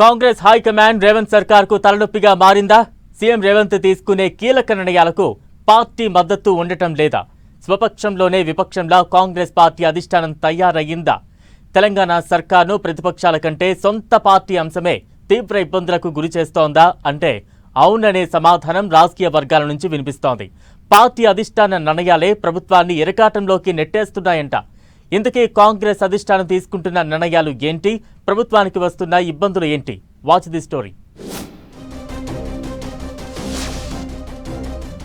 Congress high command Revanth సర్కార్కు తలనొప్పిగా మారిందా? CM Revanth తీసుకునే కీలక నిర్ణయాలకు పార్టీ మద్దతు ఉండటం లేదా? స్వపక్షంలోనే విపక్షంలా కాంగ్రెస్ పార్టీ అధిష్టానం తయారయ్యిందా? తెలంగాణ సర్కార్ను ప్రతిపక్షాల కంటే సొంత పార్టీ అంశమే తీవ్ర ఇబ్బందులకు గురి చేస్తోందా అంటే అవుననే సమాధానం రాజకీయ వర్గాల నుంచి వినిపిస్తోంది. పార్టీ అధిష్టాన నిర్ణయాలే ప్రభుత్వాన్ని ఇరకాటంలోకి నెట్టేస్తున్నాయంట. ఇందుకే కాంగ్రెస్ అధిష్టానం తీసుకుంటున్న నిర్ణయాలు ఏంటి? ప్రభుత్వానికి వస్తున్న ఇబ్బందులు ఏంటి? వాచ్ ది స్టోరీ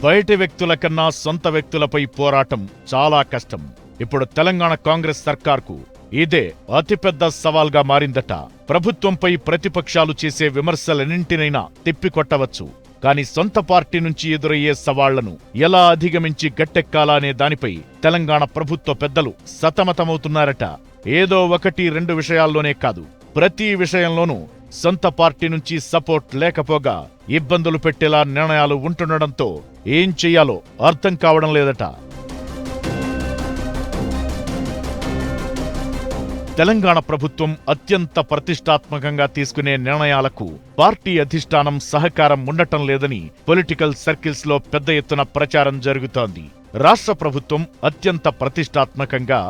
బయటి వ్యక్తుల కన్నా సొంత వ్యక్తులపై పోరాటం చాలా కష్టం. ఇప్పుడు తెలంగాణ కాంగ్రెస్ సర్కార్కు ఇదే అతిపెద్ద సవాల్గా మారిందట. ప్రభుత్వంపై ప్రతిపక్షాలు చేసే విమర్శలన్నింటినైనా తిప్పికొట్టవచ్చు. కానీ సొంత పార్టీ నుంచి ఎదురయ్యే సవాళ్ళను ఎలా అధిగమించి గట్టెక్కాలనే దానిపై తెలంగాణ ప్రభుత్వ పెద్దలు సతమతమవుతున్నారట. ఏదో ఒకటి రెండు విషయాల్లోనే కాదు. ప్రతి విషయంలోనూ సొంత పార్టీ నుంచి సపోర్ట్ లేకపోగా ఇబ్బందులు పెట్టేలా నిర్ణయాలు ఉంటుండడంతో ఏం చెయ్యాలో అర్థం కావడం లేదట. తెలంగాణ ప్రభుత్వం అత్యంత ప్రతిష్టాత్మకంగా తీసుకునే నిర్ణయాలకు పార్టీ అధిష్టానం సహకారం ఉండటం లేదని పొలిటికల్ సర్కిల్స్లో పెద్ద ఎత్తున ప్రచారం జరుగుతోంది. రాష్ట్ర ప్రభుత్వం అత్యంత ప్రతిష్టాత్మకంగా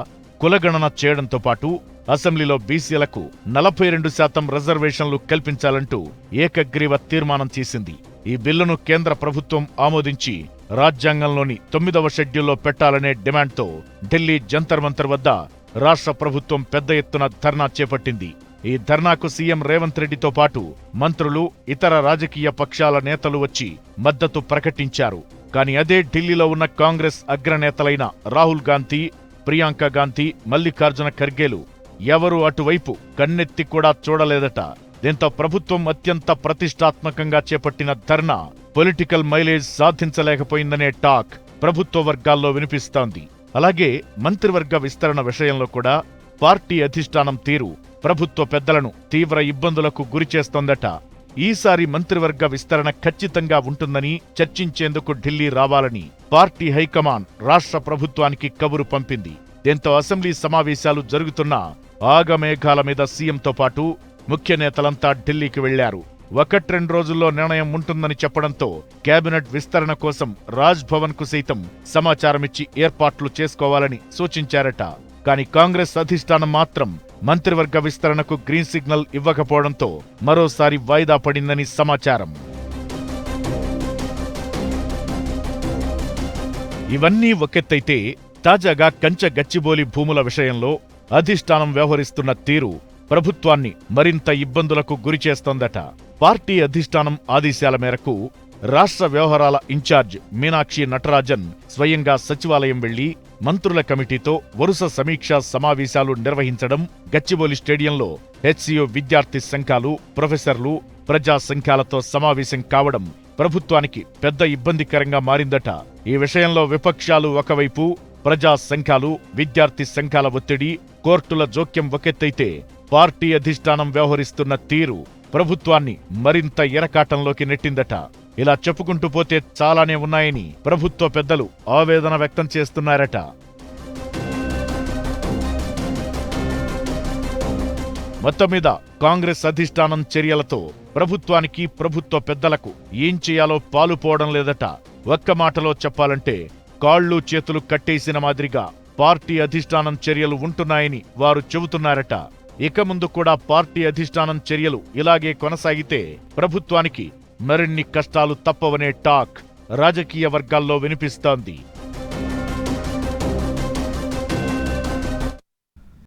కులగణన చేయడంతో పాటు అసెంబ్లీలో బీసీలకు నలభై రెండు శాతం రిజర్వేషన్లు కల్పించాలంటూ ఏకగ్రీవ తీర్మానం చేసింది. ఈ బిల్లును కేంద్ర ప్రభుత్వం ఆమోదించి రాజ్యాంగంలోని తొమ్మిదవ షెడ్యూల్లో పెట్టాలనే డిమాండ్తో ఢిల్లీ జంతర్ మంతర్ వద్ద రాష్ట్ర ప్రభుత్వం పెద్ద ఎత్తున ధర్నా చేపట్టింది. ఈ ధర్నాకు సీఎం రేవంత్ రెడ్డితో పాటు మంత్రులు ఇతర రాజకీయ పక్షాల నేతలు వచ్చి మద్దతు ప్రకటించారు. కానీ అదే ఢిల్లీలో ఉన్న కాంగ్రెస్ అగ్రనేతలైన రాహుల్ గాంధీ ప్రియాంక గాంధీ మల్లికార్జున ఖర్గేలు ఎవరూ అటువైపు కన్నెత్తి కూడా చూడలేదట. దీంతో ప్రభుత్వం అత్యంత ప్రతిష్టాత్మకంగా చేపట్టిన ధర్నా పొలిటికల్ మైలేజ్ సాధించలేకపోయిందనే టాక్ ప్రభుత్వ వర్గాల్లో వినిపిస్తోంది. అలాగే మంత్రివర్గ విస్తరణ విషయంలో కూడా పార్టీ అధిష్టానం తీరు ప్రభుత్వ పెద్దలను తీవ్ర ఇబ్బందులకు గురిచేస్తోందట ఈసారి మంత్రివర్గ విస్తరణ ఖచ్చితంగా ఉంటుందని చర్చించేందుకు ఢిల్లీ రావాలని పార్టీ హైకమాండ్ రాష్ట్ర ప్రభుత్వానికి కబురు పంపింది. దీంతో అసెంబ్లీ సమావేశాలు జరుగుతున్న ఆగమేఘాల మీద సీఎంతో పాటు ముఖ్య నేతలంతా ఢిల్లీకి వెళ్ళారు. ఒకట్రెండు రోజుల్లో నిర్ణయం ఉంటుందని చెప్పడంతో కేబినెట్ విస్తరణ కోసం రాజ్ భవన్కు సైతం సమాచారమిచ్చి ఏర్పాట్లు చేసుకోవాలని సూచించారట. కానీ కాంగ్రెస్ అధిష్టానం మాత్రం మంత్రివర్గ విస్తరణకు గ్రీన్ సిగ్నల్ ఇవ్వకపోవడంతో మరోసారి వాయిదా పడిందని సమాచారం. ఇవన్నీ ఒకెత్తైతే తాజాగా కంచె గచ్చిబోలి భూముల విషయంలో అధిష్టానం వ్యవహరిస్తున్న తీరు ప్రభుత్వాన్ని మరింత ఇబ్బందులకు గురిచేస్తోందట పార్టీ అధిష్టానం ఆదేశాల మేరకు రాష్ట్ర వ్యవహారాల ఇన్ఛార్జ్ మీనాక్షి నటరాజన్ స్వయంగా సచివాలయం వెళ్ళి మంత్రుల కమిటీతో వరుస సమీక్షా సమావేశాలు నిర్వహించడం గచ్చిబౌలి స్టేడియంలో హెచ్సియు విద్యార్థి సంఘాలు ప్రొఫెసర్లు ప్రజా సంఘాలతో సమావేశం కావడం ప్రభుత్వానికి పెద్ద ఇబ్బందికరంగా మారిందట. ఈ విషయంలో విపక్షాలు ఒకవైపు ప్రజా సంఘాలు విద్యార్థి సంఘాల ఒత్తిడి కోర్టుల జోక్యం ఒకెత్తైతే పార్టీ అధిష్టానం వ్యవహరిస్తున్న తీరు ప్రభుత్వాన్ని మరింత ఎరకాటంలోకి నెట్టిందట. ఇలా చెప్పుకుంటూ పోతే చాలానే ఉన్నాయని ప్రభుత్వ పెద్దలు ఆవేదన వ్యక్తం చేస్తున్నారట. మొత్తం మీద కాంగ్రెస్ అధిష్టానం చర్యలతో ప్రభుత్వానికి ప్రభుత్వ పెద్దలకు ఏం చేయాలో పాలుపోవడం లేదట. ఒక్క మాటలో చెప్పాలంటే కాళ్ళు చేతులు కట్టేసిన మాదిరిగా పార్టీ అధిష్టానం చర్యలు ఉంటున్నాయని వారు చెబుతున్నారట. ఇక ముందు కూడా పార్టీ అధిష్టానం చర్యలు ఇలాగే కొనసాగితే ప్రభుత్వానికి మరిన్ని కష్టాలు తప్పవనే టాక్ రాజకీయ వర్గాల్లో వినిపిస్తోంది.